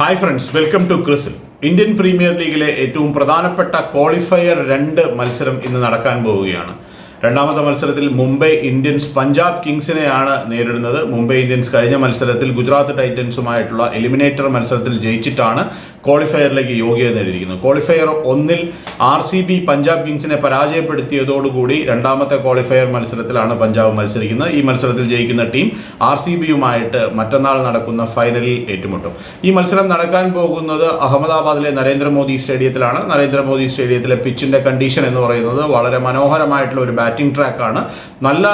Hi friends welcome to ക്രിസിൽ Indian premier ലീഗിലെ ഏറ്റവും പ്രധാനപ്പെട്ട ക്വാളിഫയർ രണ്ട് മത്സരം ഇന്ന് നടക്കാൻ പോവുകയാണ്. രണ്ടാമത്തെ മത്സരത്തിൽ മുംബൈ ഇന്ത്യൻസ് പഞ്ചാബ് കിങ്സിനെയാണ് നേരിടുന്നത്. മുംബൈ ഇന്ത്യൻസ് കഴിഞ്ഞ മത്സരത്തിൽ ഗുജറാത്ത് ടൈറ്റൻസുമായിട്ടുള്ള എലിമിനേറ്റർ മത്സരത്തിൽ ജയിച്ചിട്ടാണ് ക്വാളിഫയറിലേക്ക് യോഗ്യത നേടിയിരിക്കുന്നത് ക്വാളിഫയർ ഒന്നിൽ ആർ സി ബി പഞ്ചാബ് കിങ്സിനെ പരാജയപ്പെടുത്തിയതോടുകൂടി രണ്ടാമത്തെ ക്വാളിഫയർ മത്സരത്തിലാണ് പഞ്ചാബ് മത്സരിക്കുന്നത്. ഈ മത്സരത്തിൽ ജയിക്കുന്ന ടീം ആർ സി ബിയുമായിട്ട് മറ്റന്നാൾ നടക്കുന്ന ഫൈനലിൽ ഏറ്റുമുട്ടും. ഈ മത്സരം നടക്കാൻ പോകുന്നത് അഹമ്മദാബാദിലെ നരേന്ദ്രമോദി സ്റ്റേഡിയത്തിലാണ്. നരേന്ദ്രമോദി സ്റ്റേഡിയത്തിലെ പിച്ചിന്റെ കണ്ടീഷൻ എന്ന് പറയുന്നത് വളരെ മനോഹരമായിട്ടുള്ള ഒരു ബാറ്റിംഗ് ട്രാക്കാണ് നല്ല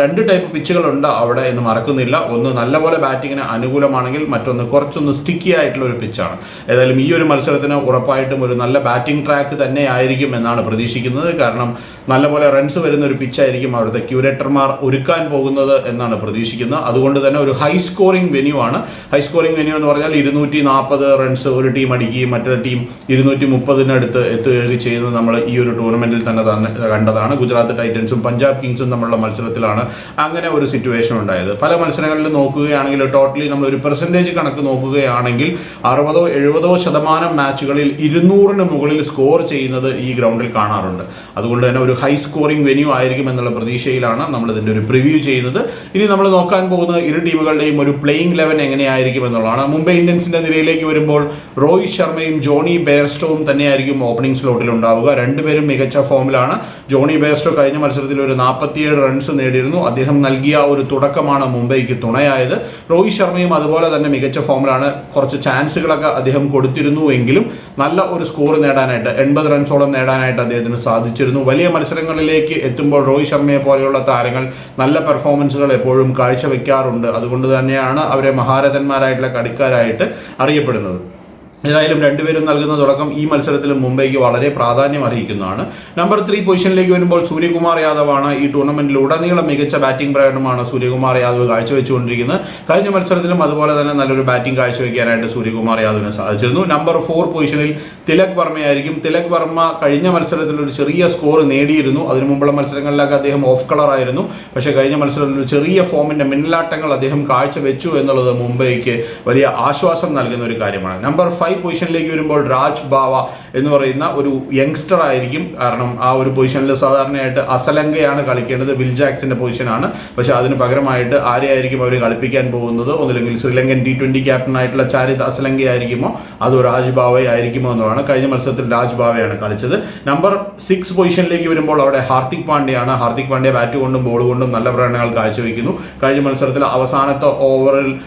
രണ്ട് ടൈപ്പ് പിച്ചുകളുണ്ട് അവിടെ എന്ന് മറക്കുന്നില്ല. ഒന്ന് നല്ലപോലെ ബാറ്റിങ്ങിന് അനുകൂലമാണെങ്കിൽ മറ്റൊന്ന് കുറച്ചൊന്ന് സ്റ്റിക്കി ആയിട്ടുള്ള ഒരു പിച്ചാണ് ഏതായാലും ഈ ഒരു മത്സരത്തിന് ഉറപ്പായിട്ടും ഒരു നല്ല ബാറ്റിംഗ് ട്രാക്ക് തന്നെ ആയിരിക്കും എന്നാണ് പ്രതീക്ഷിക്കുന്നത്. കാരണം നല്ലപോലെ റൺസ് വരുന്ന ഒരു പിച്ചായിരിക്കും അവിടുത്തെ ക്യൂരേറ്റർമാർ ഒരുക്കാൻ പോകുന്നത് എന്നാണ് പ്രതീക്ഷിക്കുന്നത്. അതുകൊണ്ട് തന്നെ ഒരു ഹൈ സ്കോറിംഗ് വെന്യൂ ആണ്. ഹൈ സ്കോറിംഗ് വെന്യൂ എന്ന് പറഞ്ഞാൽ ഇരുന്നൂറ്റി നാൽപ്പത് റൺസ് ഒരു ടീം അടിക്കുകയും മറ്റൊരു ടീം ഇരുന്നൂറ്റി മുപ്പതിനടുത്ത് എത്തുകയൊക്കെ ചെയ്യുന്നത് നമ്മൾ ഈ ഒരു ടൂർണമെന്റിൽ തന്നെ കണ്ടതാണ്. ഗുജറാത്ത് ടൈറ്റൻസും പഞ്ചാബ് കിങ്സും തമ്മിലുള്ള മത്സരത്തിലാണ് അങ്ങനെ ഒരു സിറ്റുവേഷൻ ഉണ്ടായത്. പല മത്സരങ്ങളിൽ നോക്കുകയാണെങ്കിൽ ടോട്ടലി നമ്മൾ ഒരു പെർസെന്റേജ് കണക്ക് നോക്കുകയാണെങ്കിൽ അറുപതോ എഴുപതോ ശതമാനം മാച്ചുകളിൽ ഇരുന്നൂറിന് മുകളിൽ സ്കോർ ചെയ്യുന്നത് ഈ ഗ്രൗണ്ടിൽ കാണാറുണ്ട്. അതുകൊണ്ട് തന്നെ ഒരു ഹൈ സ്കോറിംഗ് വെന്യൂ ആയിരിക്കും എന്നുള്ള പ്രതീക്ഷയിലാണ് നമ്മൾ ഇതിന്റെ ഒരു പ്രിവ്യൂ ചെയ്യുന്നത് ഇനി നമ്മൾ നോക്കാൻ പോകുന്നത് ഇരു ടീമുകളുടെയും ഒരു പ്ലേയിങ് ലെവൻ എങ്ങനെയായിരിക്കും എന്നുള്ളതാണ്. മുംബൈ ഇന്ത്യൻസിന്റെ നിരയിലേക്ക് വരുമ്പോൾ രോഹിത് ശർമ്മയും ജോണി ബെയർസ്റ്റോവും തന്നെയായിരിക്കും ഓപ്പണിംഗ് സ്ലോട്ടിൽ ഉണ്ടാവുക. രണ്ടുപേരും മികച്ച ഫോമിലാണ് ജോണി ബെയർസ്റ്റോ കഴിഞ്ഞ മത്സരത്തിൽ ഒരു നാൽപ്പത്തിയേഴ് റൺസ് നേടിയിരുന്നു. അദ്ദേഹം നൽകിയ ഒരു തുടക്കമാണ് മുംബൈക്ക് തുണയായത്. രോഹിത് ശർമ്മയും അതുപോലെ തന്നെ മികച്ച ഫോമിലാണ് കുറച്ച് ചാൻസുകളൊക്കെ അദ്ദേഹം കൊടുത്തിരുന്നു എങ്കിലും നല്ല ഒരു സ്കോർ നേടാനായിട്ട് എൺപത് റൺസോളം നേടാനായിട്ട് അദ്ദേഹത്തിന് സാധിച്ചിരുന്നു. വലിയ മത്സരങ്ങളിലേക്ക് എത്തുമ്പോൾ രോഹിത് ശർമ്മയെ പോലെയുള്ള താരങ്ങൾ നല്ല പെർഫോമൻസുകൾ എപ്പോഴും കാഴ്ചവെക്കാറുണ്ട്. അതുകൊണ്ട് തന്നെയാണ് അവരെ മഹാരഥന്മാരായിട്ടുള്ള കളിക്കാരായിട്ട് അറിയപ്പെടുന്നത്. ഏതായാലും രണ്ടുപേരും നൽകുന്ന തുടക്കം ഈ മത്സരത്തിൽ മുംബൈക്ക് വളരെ പ്രാധാന്യം അർഹിക്കുന്നതാണ്. നമ്പർ ത്രീ പൊസിഷനിലേക്ക് വരുമ്പോൾ സൂര്യകുമാർ യാദവാണ് ഈ ടൂർണമെന്റിൽ ഉടനീളം മികച്ച ബാറ്റിംഗ് പ്രകടനമാണ് സൂര്യകുമാർ യാദവ് കാഴ്ചവെച്ചുകൊണ്ടിരിക്കുന്നത്. കഴിഞ്ഞ മത്സരത്തിലും അതുപോലെ തന്നെ നല്ലൊരു ബാറ്റിംഗ് കാഴ്ചവെക്കാനായിട്ട് സൂര്യകുമാർ യാദവിന് സാധിച്ചിരുന്നു. നമ്പർ ഫോർ പൊസിഷനിൽ തിലക് വർമ്മയായിരിക്കും. തിലക് വർമ്മ കഴിഞ്ഞ മത്സരത്തിൽ ഒരു ചെറിയ സ്കോർ നേടിയിരുന്നു. അതിനു മുമ്പുള്ള മത്സരങ്ങളിലൊക്കെ അദ്ദേഹം ഓഫ് കളർ ആയിരുന്നു. പക്ഷേ കഴിഞ്ഞ മത്സരത്തിൽ ഒരു ചെറിയ ഫോമിന്റെ മിന്നലാട്ടങ്ങൾ അദ്ദേഹം കാഴ്ചവെച്ചു എന്നുള്ളത് മുംബൈക്ക് വലിയ ആശ്വാസം നൽകുന്ന ഒരു കാര്യമാണ്. നമ്പർ ഫൈവ് പൊസിഷനിലേക്ക് വരുമ്പോൾ രാജ് ബാവ എന്ന് പറയുന്ന ഒരു യങ്സ്റ്റർ ആയിരിക്കും. കാരണം ആ ഒരു പൊസിഷനിൽ സാധാരണയായിട്ട് അസലങ്കയാണ് കളിക്കേണ്ടത്. വിൽ ജാക്സിന്റെ പൊസിഷനാണ് പക്ഷെ അതിന് പകരമായിട്ട് ആരെയായിരിക്കും അവർ കളിപ്പിക്കാൻ പോകുന്നത്? ഒന്നില്ലെങ്കിൽ ശ്രീലങ്കൻ ടി ട്വന്റി ക്യാപ്റ്റൻ ആയിട്ടുള്ള ചാരിത് അസലങ്ക ആയിരിക്കുമോ അതോ രാജ് ബാവ ആയിരിക്കുമോ എന്നുള്ളതാണ്. കഴിഞ്ഞ മത്സരത്തിൽ രാജ് ബാവയാണ് കളിച്ചത്. നമ്പർ സിക്സ് പൊസിഷനിലേക്ക് വരുമ്പോൾ അവിടെ ഹാർദിക് പാണ്ഡ്യയാണ്. ഹാർദിക് പാണ്ഡ്യ ബാറ്റ് കൊണ്ടും ബോൾ കൊണ്ടും നല്ല പ്രകടനങ്ങൾ കാഴ്ചവെക്കുന്നു. കഴിഞ്ഞ മത്സരത്തിൽ അവസാനത്തെ ഓവറിൽ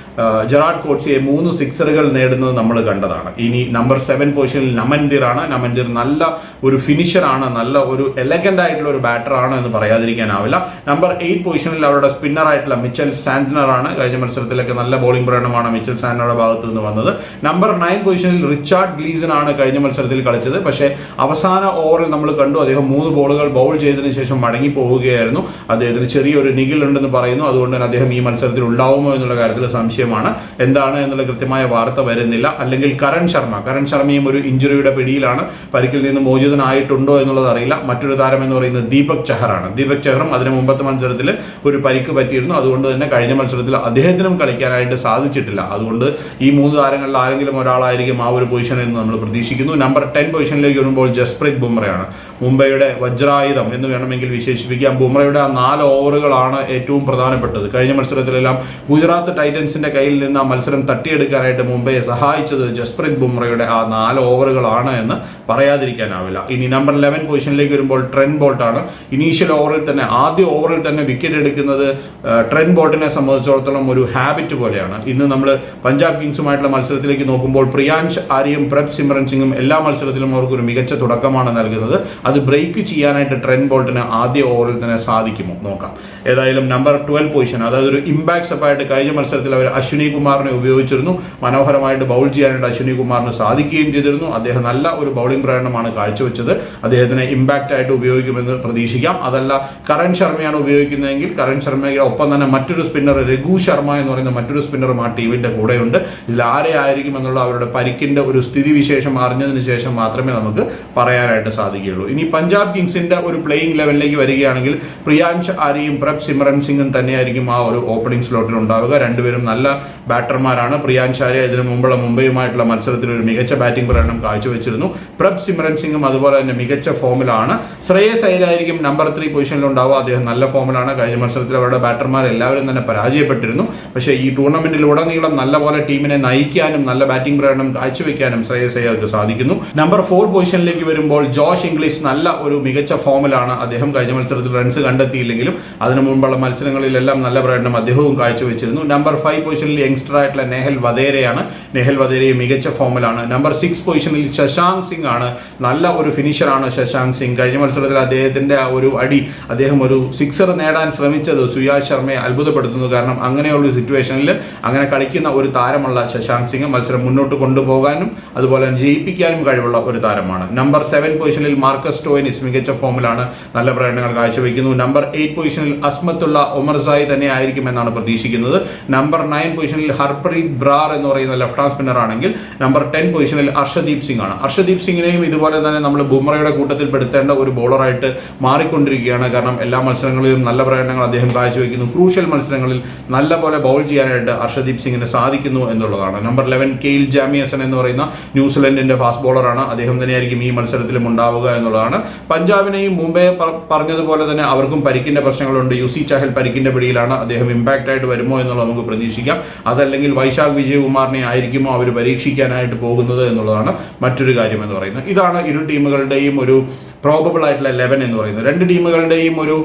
ജെറാഡ് കോട്സിയെ മൂന്ന് സിക്സറുകൾ നേടുന്നത് നമ്മൾ കണ്ടതാണ്. ഇനി നമ്പർ സെവൻ പൊസിഷനിൽ നമൻദിർ ആണ്. നമൻദിർ നല്ല ഒരു ഫിനിഷറാണ് നല്ല ഒരു എലഗന്റ് ആയിട്ടുള്ള ഒരു ബാറ്ററാണ് എന്ന് പറയാതിരിക്കാനാവില്ല. നമ്പർ എയ്റ്റ് പൊസിഷനിൽ അവരുടെ സ്പിന്നർ ആയിട്ടുള്ള മിച്ചൽ സാന്റ്നർ ആണ്. കഴിഞ്ഞ മത്സരത്തിലൊക്കെ നല്ല ബോളിംഗ് പ്രകടനമാണ് മിച്ചൽ സാന്റ്നറുടെ ഭാഗത്ത് നിന്ന് വന്നത്. നമ്പർ നയൻ പൊസിഷനിൽ റിച്ചാർഡ് ഗ്ലീസൺ ആണ് കഴിഞ്ഞ മത്സരത്തിൽ കളിച്ചത്. പക്ഷേ അവസാന ഓവറിൽ നമ്മൾ കണ്ടു അദ്ദേഹം മൂന്ന് ബോളുകൾ ബൗൾ ചെയ്തതിനു ശേഷം മടങ്ങി പോവുകയായിരുന്നു. അദ്ദേഹത്തിന് ചെറിയൊരു നികിൽ ഉണ്ടെന്ന് പറയുന്നു. അതുകൊണ്ട് തന്നെ അദ്ദേഹം ഈ മത്സരത്തിൽ ഉണ്ടാവുമോ എന്നുള്ള കാര്യത്തിൽ സംശയമാണ്. എന്താണ് എന്നുള്ള കൃത്യമായ വാർത്ത വരുന്നില്ല. അല്ലെങ്കിൽ കരൺ ശർമ്മ. കരൺ ശർമ്മയും ഒരു ഇഞ്ചുറിയുടെ പിടിയിലാണ്. പരിക്കിൽ നിന്ന് മോചിതനായിട്ടുണ്ടോ എന്നുള്ളത് അറിയില്ല. മറ്റൊരു താരം എന്ന് പറയുന്നത് ദീപക് ചഹറാണ്. ദീപക് ചഹറും അതിന് മുമ്പത്തെ മത്സരത്തിൽ ഒരു പരിക്ക് പറ്റിയിരുന്നു. അതുകൊണ്ട് തന്നെ കഴിഞ്ഞ മത്സരത്തിൽ അദ്ദേഹത്തിനും കളിക്കാനായിട്ട് സാധിച്ചിട്ടില്ല. അതുകൊണ്ട് ഈ മൂന്ന് താരങ്ങളിൽ ആരെങ്കിലും ഒരാളായിരിക്കും ആ ഒരു പൊസിഷനിൽ നിന്ന് നമ്മൾ പ്രതീക്ഷിക്കുന്നു. നമ്പർ ടെൻ പൊസിഷനിലേക്ക് വരുമ്പോൾ ജസ്പ്രീത് ബുംറയാണ്. മുംബൈയുടെ വജ്രായുധം എന്ന് വേണമെങ്കിൽ വിശേഷിപ്പിക്കാം. ബുംറയുടെ ആ നാല് ഓവറുകളാണ് ഏറ്റവും പ്രധാനപ്പെട്ടത്. കഴിഞ്ഞ മത്സരത്തിലെല്ലാം ഗുജറാത്ത് ടൈറ്റൻസിന്റെ കയ്യിൽ നിന്ന് ആ മത്സരം തട്ടിയെടുക്കാനായിട്ട് മുംബൈയെ സഹായിച്ചത് ജസ്പ്രീത് ബുംറയുടെ ആ നാല് ഓവറുകളാണ് എന്ന് പറയാതിരിക്കാനാവില്ല. ഇനി നമ്പർ ലെവൻ പൊസിഷനിലേക്ക് വരുമ്പോൾ ട്രെൻ ബോൾട്ടാണ് ഇനീഷ്യൽ ഓവറിൽ തന്നെ ആദ്യ ഓവറിൽ തന്നെ വിക്കറ്റ് എടുക്കുന്നത് ട്രെൻ ബോൾട്ടിനെ സംബന്ധിച്ചിടത്തോളം ഒരു ഹാബിറ്റ് പോലെയാണ്. ഇന്ന് നമ്മൾ പഞ്ചാബ് കിങ്സുമായിട്ടുള്ള മത്സരത്തിലേക്ക് നോക്കുമ്പോൾ പ്രിയാൻഷ് ആര്യയും പ്രഭ് സിമ്രൻ സിംഗും എല്ലാ മത്സരത്തിലും അവർക്ക് ഒരു മികച്ച തുടക്കമാണ് നൽകുന്നത്. അത് ബ്രേക്ക് ചെയ്യാനായിട്ട് ട്രെൻ ബോൾട്ടിന് ആദ്യ ഓവറിൽ തന്നെ സാധിക്കുമോ? നോക്കാം. ഏതായാലും നമ്പർ ട്വൽവ് പൊസിഷൻ അതായത് ഒരു ഇമ്പാക്ട് സ്റ്റെപ്പായിട്ട് കഴിഞ്ഞ മത്സരത്തിൽ അവർ അശ്വിനി കുമാറിനെ ഉപയോഗിച്ചിരുന്നു. മനോഹരമായിട്ട് ബൗൾ ചെയ്യാനായിട്ട് അശ്വിനി കുമാറിന് സാധിക്കുകയും ചെയ്തിരുന്നു. അദ്ദേഹം നല്ല ഒരു ബൗളിംഗ് പ്രകടനമാണ് കാഴ്ചവെച്ചത്. അദ്ദേഹത്തിനെ ഇമ്പാക്റ്റ് ആയിട്ട് ഉപയോഗിക്കുമെന്ന് പ്രതീക്ഷിക്കാം. അതല്ല കരൺ ശർമ്മയാണ് ഉപയോഗിക്കുന്നതെങ്കിൽ കരൺ ശർമ്മയുടെ ഒപ്പം തന്നെ മറ്റൊരു സ്പിന്നർ രഘു ശർമ്മ എന്ന് പറയുന്ന മറ്റൊരു സ്പിന്നറും ആ ടീമിന്റെ കൂടെയുണ്ട്. ഇതിൽ ആയിരിക്കും എന്നുള്ള അവരുടെ പരിക്കിന്റെ ഒരു സ്ഥിതിവിശേഷം അറിഞ്ഞതിന് ശേഷം മാത്രമേ നമുക്ക് പറയാനായിട്ട് സാധിക്കുകയുള്ളൂ. ഇനി പഞ്ചാബ് കിങ്സിന്റെ ഒരു പ്ലേയിങ് ലെവലിലേക്ക് വരികയാണെങ്കിൽ പ്രിയാൻഷ് ആരെയും സിമറൻ സിംഗും തന്നെയായിരിക്കും ആ ഒരു ഓപ്പണിംഗ് സ്ലോട്ടിൽ ഉണ്ടാവുക. രണ്ടുപേരും നല്ല ബാറ്റർമാരാണ് പ്രിയാൻ ഷാരെ ഇതിനു മുമ്പുള്ള മുംബൈയുമായിട്ടുള്ള മത്സരത്തിൽ ഒരു മികച്ച ബാറ്റിംഗ് പ്രകടനം കാഴ്ചവെച്ചിരുന്നു. പ്രഭ് സിമ്രൻ സിംഗും അതുപോലെ തന്നെ മികച്ച ഫോമിലാണ് ശ്രേയസ് അയ്യരായിരിക്കും നമ്പർ ത്രീ പൊസിഷനിൽ ഉണ്ടാവുക. അദ്ദേഹം നല്ല ഫോമിലാണ് കഴിഞ്ഞ മത്സരത്തിൽ അവരുടെ ബാറ്റർമാർ എല്ലാവരും തന്നെ പരാജയപ്പെട്ടിരുന്നു. പക്ഷേ ഈ ടൂർണമെന്റിലുടനീളം നല്ലപോലെ ടീമിനെ നയിക്കാനും നല്ല ബാറ്റിംഗ് പ്രകടനം കാഴ്ചവെക്കാനും ശ്രേയസ് അയ്യർക്ക് സാധിക്കുന്നു. നമ്പർ ഫോർ പൊസിഷനിലേക്ക് വരുമ്പോൾ ജോഷ് ഇംഗ്ലീഷ് നല്ല ഒരു മികച്ച ഫോമിലാണ് അദ്ദേഹം കഴിഞ്ഞ മത്സരത്തിൽ റൺസ് കണ്ടെത്തിയില്ലെങ്കിലും അതിനു മുമ്പുള്ള മത്സരങ്ങളിലെല്ലാം നല്ല പ്രകടനം അദ്ദേഹവും കാഴ്ചവെച്ചിരുന്നു. നമ്പർ ഫൈവ് പൊസിഷനിൽ യങ്സ്റ്റർ ആയിട്ടുള്ള നെഹൽ വധേരയാണ്. നെഹൽ വധേരയും മികച്ച ഫോമിലാണ് നമ്പർ സിക്സ് പൊസിഷനിൽ ശശാങ്ക് സിംഗ് ആണ്. നല്ല ഒരു ഫിനിഷറാണ് ശശാങ്ക് സിംഗ്. കഴിഞ്ഞ മത്സരത്തിൽ അദ്ദേഹത്തിന്റെ ഒരു അടി അദ്ദേഹം ഒരു സിക്സർ നേടാൻ ശ്രമിച്ചത് സുയാഷ് ശർമ്മയെ അത്ഭുതപ്പെടുത്തുന്നു. കാരണം അങ്ങനെയുള്ള സിറ്റുവേഷനിൽ അങ്ങനെ കളിക്കുന്ന ഒരു താരമുള്ള ശശാങ്ക് സിംഗ് മത്സരം മുന്നോട്ട് കൊണ്ടുപോകാനും അതുപോലെ ജയിപ്പിക്കാനും കഴിവുള്ള ഒരു താരമാണ്. നമ്പർ സെവൻ പൊസിഷനിൽ മാർക്കസ് ടോയിനിസ് മികച്ച ഫോമിലാണ് നല്ല പ്രകടനങ്ങൾ കാഴ്ചവെക്കുന്നു. നമ്പർ എയ്റ്റ് പൊസിഷനിൽ അസ്മത്തുള്ള ഒമർസായി തന്നെ ആയിരിക്കും എന്നാണ് പ്രതീക്ഷിക്കുന്നത് നമ്പർ നയൻ പൊസിഷനിൽ ഹർപ്രീത് ബ്രാർ എന്ന് പറയുന്ന ലെഫ്റ്റ് ഹാൻഡ് സ്പിന്നർ ആണെങ്കിൽ നമ്പർ ടെൻ പൊസിഷനിൽ അർഷദീപ് സിംഗ് ആണ്. അർഷദീപ് സിംഗിനെയും ഇതുപോലെ തന്നെ നമ്മൾ ബുംറയുടെ കൂട്ടത്തിൽ പെടുത്തേണ്ട ഒരു ബോളറായിട്ട് മാറിക്കൊണ്ടിരിക്കുകയാണ്. കാരണം എല്ലാ മത്സരങ്ങളിലും നല്ല പ്രകടനങ്ങൾ അദ്ദേഹം കാഴ്ചവെക്കുന്നു. ക്രൂഷ്യൽ മത്സരങ്ങളിൽ നല്ല പോലെ ബൗൾ ചെയ്യാനായിട്ട് അർഷദീപ് സിംഗിന് സാധിക്കുന്നു എന്നുള്ളതാണ്. നമ്പർ ലെവൻ കെയിൽ ജാമിയസൺ എന്ന് പറയുന്ന ന്യൂസിലൻഡിന്റെ ഫാസ്റ്റ് ബോളറാണ് അദ്ദേഹം തന്നെയായിരിക്കും ഈ മത്സരത്തിലും ഉണ്ടാവുക എന്നുള്ളതാണ്. പഞ്ചാബിനെയും മുംബൈ പറഞ്ഞതുപോലെ തന്നെ അവർക്കും പരിക്കിന്റെ പ്രശ്നങ്ങളുണ്ട്. യുസി ചഹൽ പരിക്കിന്റെ പിടിയിലാണ് അദ്ദേഹം ഇമ്പാക്റ്റ് ആയിട്ട് വരുമോ എന്നുള്ളത് നമുക്ക് പ്രതീക്ഷിക്കാം. അതല്ലെങ്കിൽ വൈശാഖ് വിജയകുമാറിനെ ആയിരിക്കുമോ അവർ പരീക്ഷിക്കാനായിട്ട് പോകുന്നത് എന്നുള്ളതാണ് മറ്റൊരു കാര്യം എന്ന് പറയുന്നത്. ഇതാണ് ഇരു ടീമുകളുടെയും ഒരു പ്രോബബിൾ ആയിട്ടുള്ള ലെവൻ എന്ന് പറയുന്നത് രണ്ട് ടീമുകളുടെയും ഒരു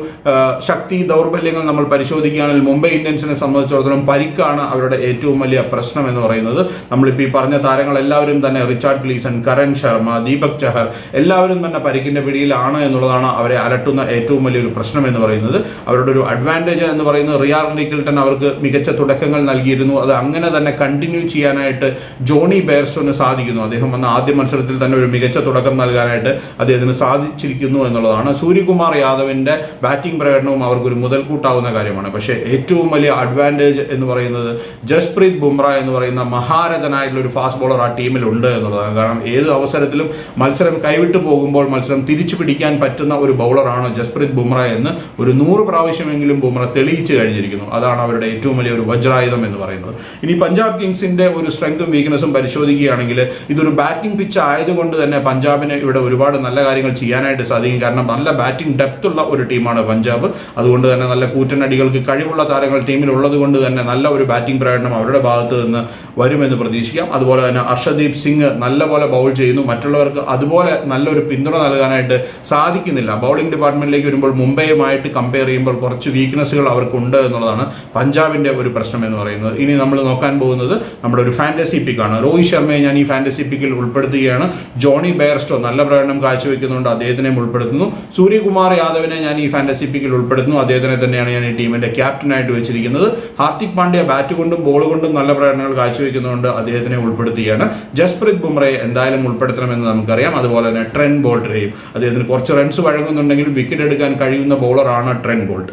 ശക്തി ദൗർബല്യങ്ങൾ നമ്മൾ പരിശോധിക്കുകയാണെങ്കിൽ മുംബൈ ഇന്ത്യൻസിനെ സംബന്ധിച്ചിടത്തോളം പരിക്കാണ് അവരുടെ ഏറ്റവും വലിയ പ്രശ്നം എന്ന് പറയുന്നത്. നമ്മളിപ്പോൾ ഈ പറഞ്ഞ താരങ്ങൾ എല്ലാവരും തന്നെ റിച്ചാർഡ് ഗ്ലീസൺ കരൺ ശർമ്മ ദീപക് ചഹർ എല്ലാവരും തന്നെ പരിക്കിന്റെ പിടിയിലാണ് എന്നുള്ളതാണ് അവരെ അലട്ടുന്ന ഏറ്റവും വലിയൊരു പ്രശ്നം എന്ന് പറയുന്നത്. അവരുടെ ഒരു അഡ്വാന്റേജ് എന്ന് പറയുന്നത് റിയാർ നിക്കിൾട്ടൺ അവർക്ക് മികച്ച തുടക്കങ്ങൾ നൽകിയിരുന്നു. അത് അങ്ങനെ തന്നെ കണ്ടിന്യൂ ചെയ്യാനായിട്ട് ജോണി ബെയർസ്റ്റോന് സാധിക്കുന്നു. അദ്ദേഹം വന്ന ആദ്യ മത്സരത്തിൽ തന്നെ ഒരു മികച്ച തുടക്കം നൽകാനായിട്ട് അദ്ദേഹത്തിന് സാധിച്ചിരിക്കുന്നു എന്നുള്ളതാണ് സൂര്യകുമാർ യാദവിന്റെ ബാറ്റിംഗ് പ്രകടനവും അവർക്കൊരു മുതൽക്കൂട്ടാവുന്ന കാര്യമാണ്. പക്ഷേ ഏറ്റവും വലിയ അഡ്വാന്റേജ് എന്ന് പറയുന്നത് ജസ്പ്രീത് ബുംറ എന്ന് പറയുന്ന മഹാരഥനായിട്ടുള്ള ഒരു ഫാസ്റ്റ് ബോളർ ആ ടീമിലുണ്ട് എന്നുള്ളതാണ്. കാരണം ഏത് അവസരത്തിലും മത്സരം കൈവിട്ടു പോകുമ്പോൾ മത്സരം തിരിച്ചു പിടിക്കാൻ പറ്റുന്ന ഒരു ബൗളറാണ് ജസ്പ്രീത് ബുംറ എന്ന് ഒരു നൂറ് പ്രാവശ്യമെങ്കിലും ബുംറ തെളിയിച്ചു കഴിഞ്ഞിരിക്കുന്നു. അതാണ് അവരുടെ ഏറ്റവും വലിയ ഒരു വജ്രായുധം എന്ന് പറയുന്നത്. ഇനി പഞ്ചാബ് കിങ്സിന്റെ ഒരു സ്ട്രെങ്തും വീക്ക്നസും പരിശോധിക്കുകയാണെങ്കിൽ ഇതൊരു ബാറ്റിംഗ് പിച്ച് ആയതുകൊണ്ട് തന്നെ പഞ്ചാബിന് ഇവിടെ ഒരുപാട് നല്ല കാര്യങ്ങൾ ചെയ്യാനായിട്ട് സാധിക്കും. കാരണം നല്ല ബാറ്റിംഗ് ഡെപ്ത് ഉള്ള ഒരു ടീമാണ് പഞ്ചാബ്. അതുകൊണ്ട് തന്നെ നല്ല കൂറ്റനടികൾക്ക് കഴിവുള്ള താരങ്ങൾ ടീമിൽ ഉള്ളത് കൊണ്ട് തന്നെ നല്ല ഒരു ബാറ്റിംഗ് പ്രകടനം അവരുടെ ഭാഗത്ത് നിന്ന് വരുമെന്ന് പ്രതീക്ഷിക്കാം. അതുപോലെ തന്നെ അർഷദീപ് സിംഗ് നല്ലപോലെ ബൗൾ ചെയ്യുന്നു. മറ്റുള്ളവർക്ക് അതുപോലെ നല്ലൊരു പിന്തുണ നൽകാനായിട്ട് സാധിക്കുന്നില്ല. ബൗളിംഗ് ഡിപ്പാർട്ട്മെന്റിലേക്ക് വരുമ്പോൾ മുംബൈയുമായിട്ട് കമ്പയർ ചെയ്യുമ്പോൾ കുറച്ച് വീക്ക്നെസ്സുകൾ അവർക്കുണ്ട് എന്നുള്ളതാണ് പഞ്ചാബിന്റെ ഒരു പ്രശ്നം എന്ന് പറയുന്നത്. ഇനി നമ്മൾ നോക്കാൻ പോകുന്നത് നമ്മുടെ ഒരു ഫാന്റസി പിക്കാണ് രോഹിത് ശർമ്മയെ ഞാൻ ഈ ഫാന്റസി പിക്കിൽ ഉൾപ്പെടുത്തുകയാണ്. ജോണി ബെയർസ്റ്റോ നല്ല പ്രകടനം കാഴ്ചവെക്കുന്നുണ്ട്. അദ്ദേഹത്തിനെയും ഉൾപ്പെടുത്തുന്നു. സൂര്യകുമാർ യാദവിനെ ഞാൻ ഈ ഫാന്റസി പിക്കിൽ ഉൾപ്പെടുത്തുന്നു. അദ്ദേഹത്തിനെ തന്നെയാണ് ഞാൻ ഈ ടീമിന്റെ ക്യാപ്റ്റനായിട്ട് വെച്ചിരിക്കുന്നത്. ഹാർദിക് പാണ്ഡ്യ ബാറ്റ് കൊണ്ടും ബോൾ കൊണ്ടും നല്ല പ്രകടനങ്ങൾ കാഴ്ചവെക്കുന്നതുകൊണ്ട് അദ്ദേഹത്തിനെ ഉൾപ്പെടുത്തുകയാണ്. ജസ്പ്രീത് ബുംറയെ എന്തായാലും ഉൾപ്പെടുത്തണമെന്ന് നമുക്കറിയാം. അതുപോലെ തന്നെ ട്രെൻ ബോൾട്ടറെയും. അദ്ദേഹത്തിന് കുറച്ച് റൺസ് വഴങ്ങുന്നുണ്ടെങ്കിലും വിക്കറ്റ് എടുക്കാൻ കഴിയുന്ന ബോളറാണ് ട്രെൻ ബോൾട്ട്.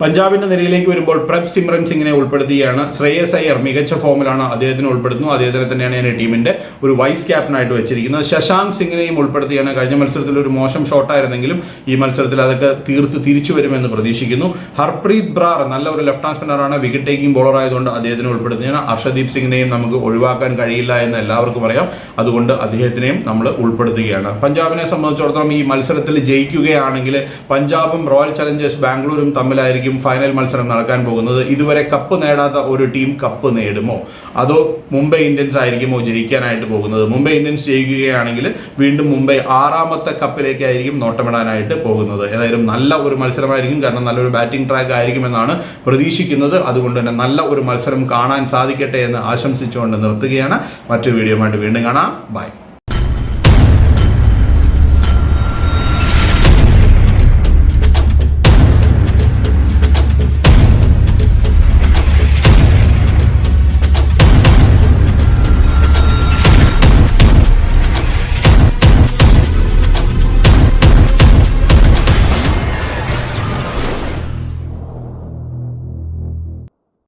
പഞ്ചാബിന്റെ നിരയിലേക്ക് വരുമ്പോൾ പ്രഭ് സിമ്രൻ സിംഗിനെ ഉൾപ്പെടുത്തിയാണ്. ശ്രേയസ് അയ്യർ മികച്ച ഫോമിലാണ് അദ്ദേഹത്തിനെ ഉൾപ്പെടുത്തുന്നു അദ്ദേഹത്തിനെ തന്നെയാണ് ഞാൻ ടീമിന്റെ ഒരു വൈസ് ക്യാപ്റ്റനായിട്ട് വെച്ചിരിക്കുന്നത്. ശശാങ്ക് സിംഗിനെയും ഉൾപ്പെടുത്തിയാണ് കഴിഞ്ഞ മത്സരത്തിൽ ഒരു മോശം ഷോട്ടായിരുന്നെങ്കിലും ഈ മത്സരത്തിൽ അതൊക്കെ തീർത്ത് തിരിച്ചു വരുമെന്ന് പ്രതീക്ഷിക്കുന്നു. ഹർപ്രീത് ബ്രാർ നല്ല ഒരു ലെഫ്റ്റ് ഹാൻഡ് സ്പിന്നറാണ് വിക്കറ്റ് ടേക്കിംഗ് ബോളർ ആയതുകൊണ്ട് അദ്ദേഹത്തിനെ ഉൾപ്പെടുത്തുകയാണ് അർഷദീപ് സിംഗിനെയും നമുക്ക് ഒഴിവാക്കാൻ കഴിയില്ല എന്ന് എല്ലാവർക്കും അറിയാം. അതുകൊണ്ട് അദ്ദേഹത്തിനെയും നമ്മൾ ഉൾപ്പെടുത്തുകയാണ്. പഞ്ചാബിനെ സംബന്ധിച്ചിടത്തോളം ഈ മത്സരത്തിൽ ജയിക്കുകയാണെങ്കിൽ പഞ്ചാബും റോയൽ ചലഞ്ചേഴ്സ് ബാംഗ്ലൂരും തമ്മിലായിരിക്കും ഫൈനൽ മത്സരം നടക്കാൻ പോകുന്നത്. ഇതുവരെ കപ്പ് നേടാത്ത ഒരു ടീം കപ്പ് നേടുമോ? അതോ മുംബൈ ഇന്ത്യൻസ് ആയിരിക്കുമോ ജയിക്കാനായിട്ട് പോകുന്നത്? മുംബൈ ഇന്ത്യൻസ് ജയിക്കുകയാണെങ്കിൽ വീണ്ടും മുംബൈ ആറാമത്തെ കപ്പിലേക്കായിരിക്കും നോട്ടമിടാനായിട്ട് പോകുന്നത്. ഏതായാലും നല്ല ഒരു മത്സരമായിരിക്കും. കാരണം നല്ലൊരു ബാറ്റിംഗ് ട്രാക്ക് ആയിരിക്കുമെന്നാണ് പ്രതീക്ഷിക്കുന്നത്. അതുകൊണ്ട് തന്നെ നല്ല ഒരു മത്സരം കാണാൻ സാധിക്കട്ടെ എന്ന് ആശംസിച്ചുകൊണ്ട് നിർത്തുകയാണ്. മറ്റൊരു വീഡിയോ വീണ്ടും കാണാം. ബൈ